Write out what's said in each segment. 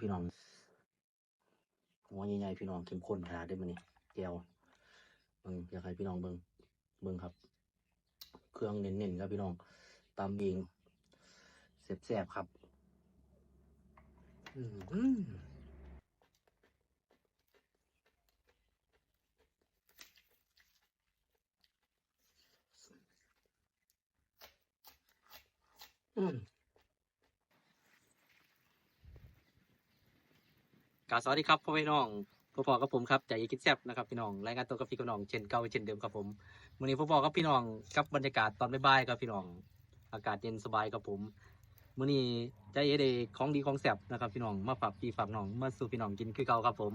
พี่น้องหัวใหญ่ๆพี่น้องเข้มข้นขนาดได้มั้ยนี่แก้วเบิ่งอยากให้พี่น้องเบิ่งเบิ่งครับ เครื่องเน้นๆครับพี่น้องตำเองแซ่บๆครับอืมอืม กาสวัสดีครับพ่อพี่น้องพ่อพ่อกับผมครับใจคิดแซบนะครับพี่น้องรายงานตัวกับพี่กับน้องเช่นเก่าเช่นเดิมครับผมวันนี้พ่อพ่อกับพี่น้องกับบรรยากาศตอนบ่ายๆครับพี่น้อง อากาศเย็นสบายครับผมมื้อนี้ใจเอเดของดีของแซบนะครับพี่น้องมาฝากพี่ฝากน้องมาสู่พี่น้องกินคือเก่าครับผม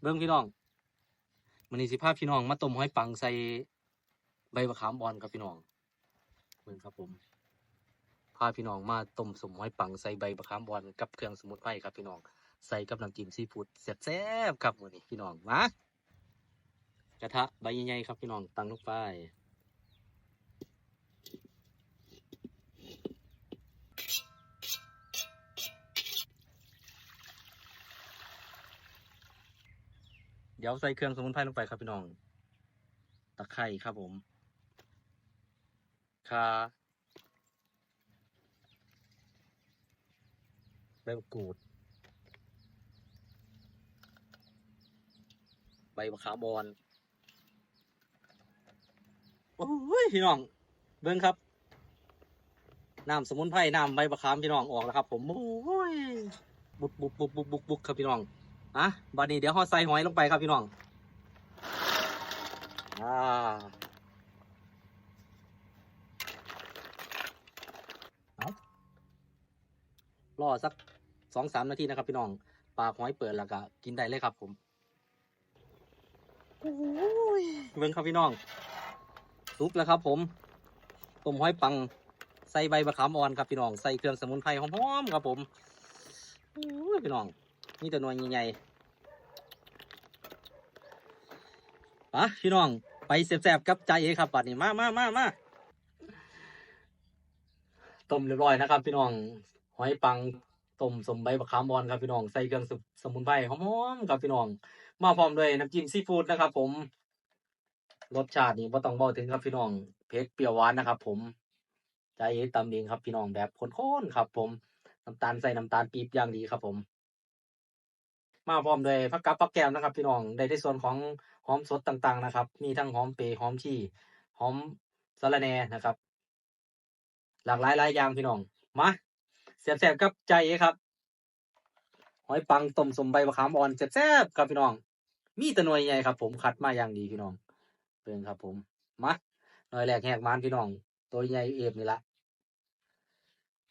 เบิ่งพี่น้องมื้อนี้สิพาพพี่น้องมาต้มหอยปังใส่ใบมะขามบอนครับพี่น้อง เบิ่งครับผมพาพี่น้องมาต้มสมหอยปังใส่ใบมะขามบอนกับเครื่องสมุนไพรครับพี่น้องใส่กับน้ำจิ้มซีฟู้ดแซ่บๆครับมื้อนี้พี่น้องมากระทะใบใหญ่ๆครับพี่น้องตั้งลงไปเดี๋ยวใส่เครื่องสมุนไพรลงไปครับพี่น้อง ตะไคร้ครับผม คาใบมะกรูด ใบมะขามบอนโอ้ย พี่น้อง เบิ้งครับ น้ำสมุนไพร น้ำใบมะขามพี่น้องออกแล้วครับ ผม โอ้ย บุกบุกบุกบุกบุกบุกครับพี่น้อง อะบัดนี้เดี๋ยวห่อใส่หอยลงไปครับพี่น้อง อ่า รอสักสองสามนาทีนะครับ พี่น้องปากหอยเปิดแล้วก็กินได้เลยครับผมโอ้ยเบิ่งครับพี่น้องซุปแล้วครับ ผมต้มหอยปังใส่ใบมะขามอ่อนครับพี่น้องใส่เครื่องสมุนไพรหอมๆครับผมโอ้ยพี่น้องนี่แต่หน่วยใหญ่ๆปะพี่น้องไปแซ่บๆกับใจเอครับบัดนี้มามามามาต้มเรียบร้อยนะครับ พี่น้องห อยปังต้มสมใบมะขามบอนครับพี่น้องใส่เครื่องสสมุนไพรหอมๆครับพี่น้อง มาพร้อมด้วยน้ำจิ้มซีฟู้ดนะครับ ผมรสชาตินี่บ่ต้องบอกถึงครับพี่น้องเผ็ดเปรี้ยวหวานนะครับ ผมใจตำเองครับพี่น้องแบบข้นๆครับ ผมน้ำตาลใส่น้ำตาลปี๊บอย่างดีครับ ผม มาพร้อมด้วยผักกับผักแก้วนะครับ พี่น้องได้ในส่วนของหอมสดต่างๆนะครับ มีทั้งหอมเปรย์หอมชี่หอมสะระแหน่นะครับ หลากหลายหลายอย่างพี่น้องมา แซ่บๆกับใจครับหอยปังต้มสมใบมะขามอ่อนแซ่บๆครับพี่น้อง มีตะหน่วยใหญ่ครับ ผมคัดมาอย่างดีพี่น้องเบิ่งครับ ผมมาหน่อยแรกแหกมานพี่น้อง ตัวใหญ่เอฟนี่ละ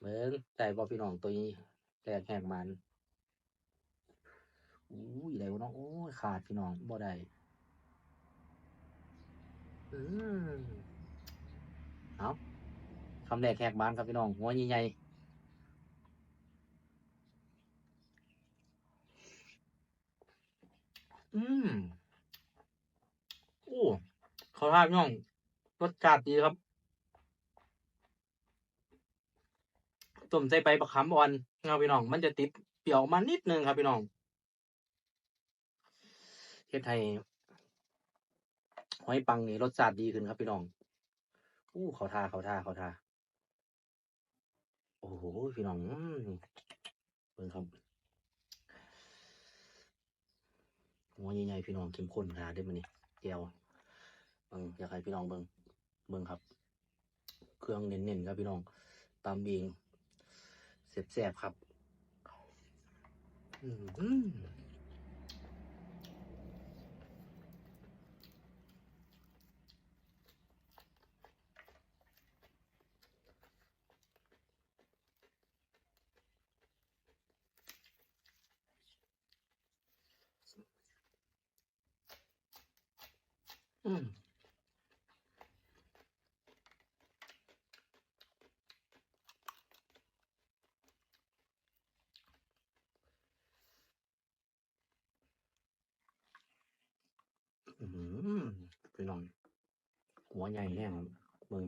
เบิ่งได้บ่พี่น้องตัวนี้แรกแหกมานอุ้ยได้บ่เนาะโอ้ยขาดพี่น้องบ่ได้อืมเอาคำแรกแหกมานครับพี่น้องหัวใหญ่ๆ อืมโอ้เขาทาพี่น้องรสชาติดีครับต้มใส่ใบประคำอ่อนนะครับพี่น้อง มันจะติดเปรี้ยวมานิดนึงครับพี่น้องเฮ็ดให้หอยปังนี่รสชาติดีขึ้นครับพี่น้องอู้เขาทาเขาทาเขาทา โอ้โห พี่น้องอืมเบิ่งครับ หัวใหญ่ๆพี่น้องเข้มข้นขนาดได้มั้ยนี่แก้วเบิ่งอยากให้พี่น้องเบิ้งเบิ้งครับ เครื่องเน้นๆครับพี่น้องตำเองแสบๆครับ อืม อืมอืมพี่น้องหัวใหญ่แน่ครับมึง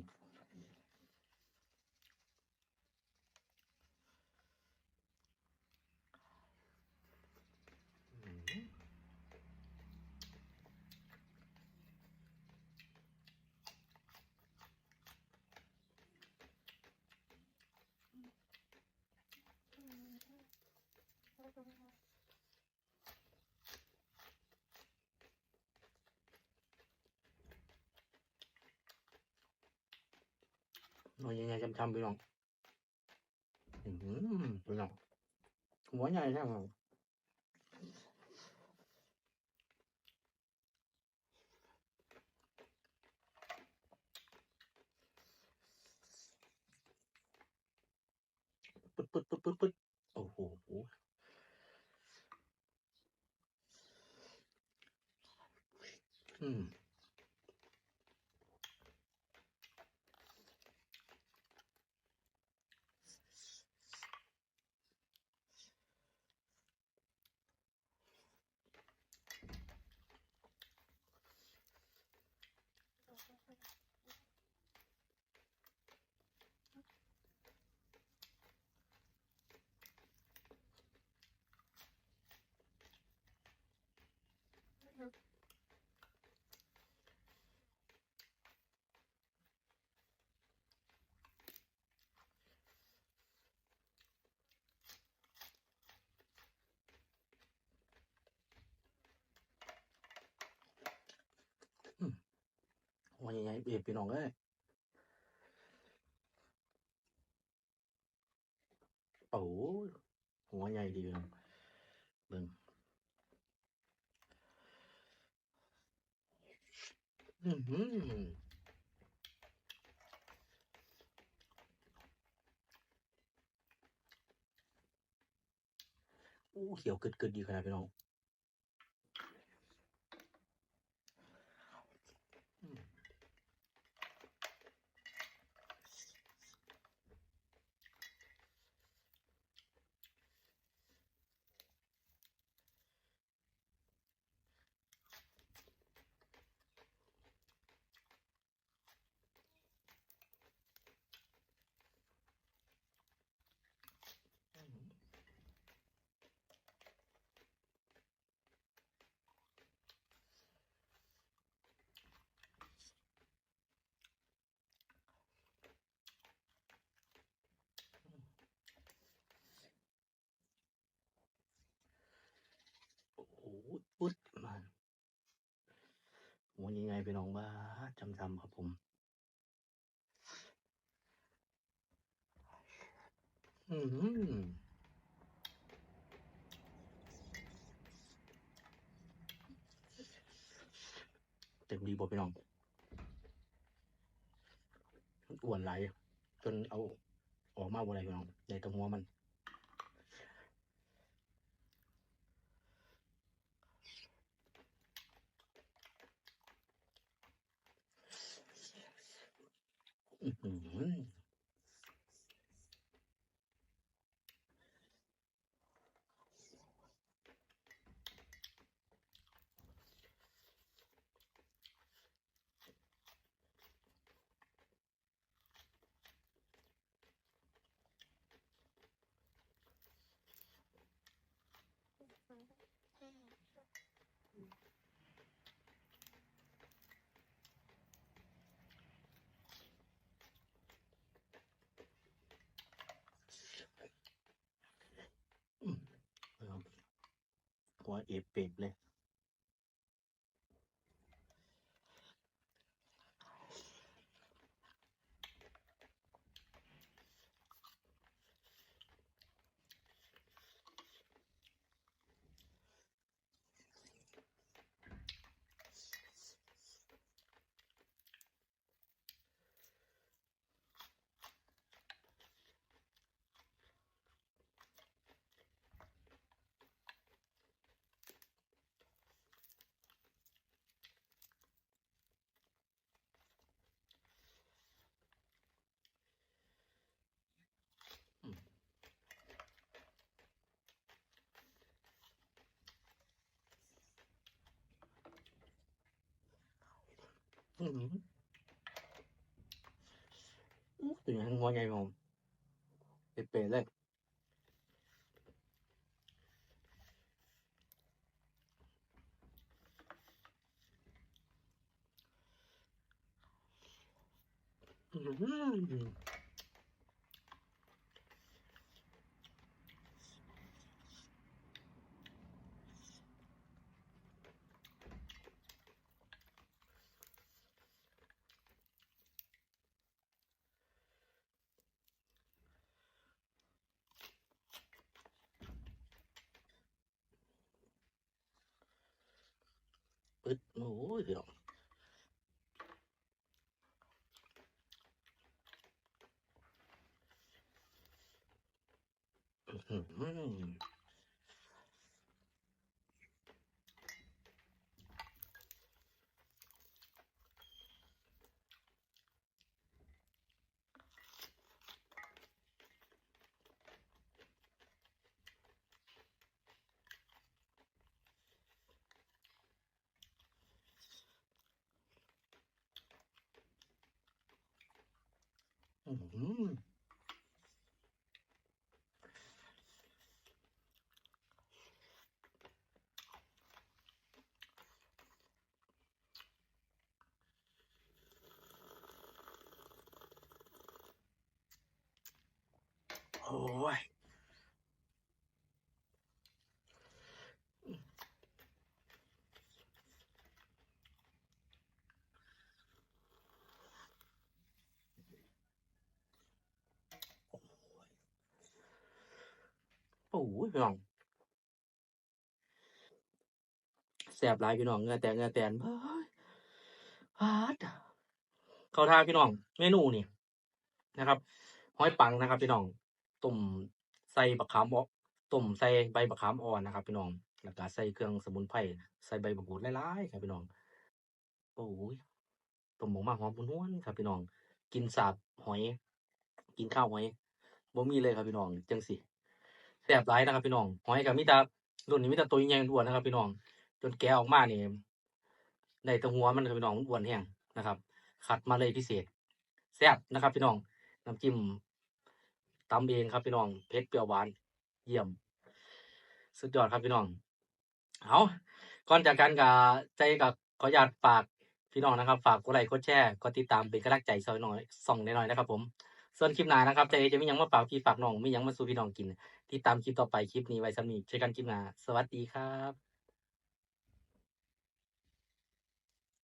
หน่อยใหญ่ๆช้ำๆพี่น้องอืมพี่น้องหัวใหญ่ใช่ไหมปึ๊ดปึ๊ดปึ๊ดปึ๊ดปึ๊ดโอ้โหอืม หัวใหญ่ๆเบียบพี่น้องเอ้ยโอ้หัวใหญ่ดีพี่น้องเบิ่งอือหืออู้เขียวกึดๆดีขนาดพี่น้องอืม โอ้โหปุ๊ดมา หัวยังไงพี่น้องบ้าจำจำครับผม อืมเต็มดีบ่พี่น้องมันอ้วนไหลจนเอาออกมาบ่ได้พี่น้องในตรงหัวมัน Oui. หั วเอฟเปบเลย อื้อหือ เป็นอย่างหัวใหญ่ผมเป๊ะๆเลยอื้อหือ ปึ๊ดโอ้ยพี่น้องอื้ อ โอ้ยพี่น้องแสบหลายพี่น้องเงือแตกเงือแตนเฮ้ยพาร์ดเข้าทางพี่น้องเมนูนี่นะครับห้อยปังนะครับ พี่น้องต้มใส่บักขามอ่อนต้มใส่ใบบักขามอ่อนนะครับ พี่น้องแล้วก็ใส่เครื่องสมุนไพรใส่ใบมะกรูดหลายๆครับพี่น้องโอ้ยต้มหมูมากหอมนวลครับพี่น้อง กินสาบหอย กินข้าวหอยบ่มีเลยครับพี่น้องจังสิ ซ่บหลายนะครับพี่น้องหอยก็มีแต่รุ่นนี้มีแต่ตัวใหญ่ๆอ้วนนะครับ พี่น้อง จนแกออกมาเนี่ได้แตะหัวมันครับพี่น้องมันอ้วนแห้งนะครับคัดมาเลยพิเศษแซ่บนะครับ พี่น้องน้ำจิ้มตำเองครับพี่น้องเผ็ดเปรี้ยวหวาน เยี่ยม สุดยอดครับพี่น้องเอาก่อนจากกันกับใจกับขออนุญาตฝากพี่น้องนะครับ ฝากกดไลค์กดแชร์กดติดตามเป็นกำลังใจซอยหน่อยส่องหน่อยนะครับ ผม ส่วนคลิปหน้านะครับใจจะมียังมาฝากพี่ฝากน้องมียังมาสู่พี่น้องกิน ที่ตามคลิปต่อไปคลิปนี้ไว้สำนีเจอกันคลิปหน้า สวัสดีครับ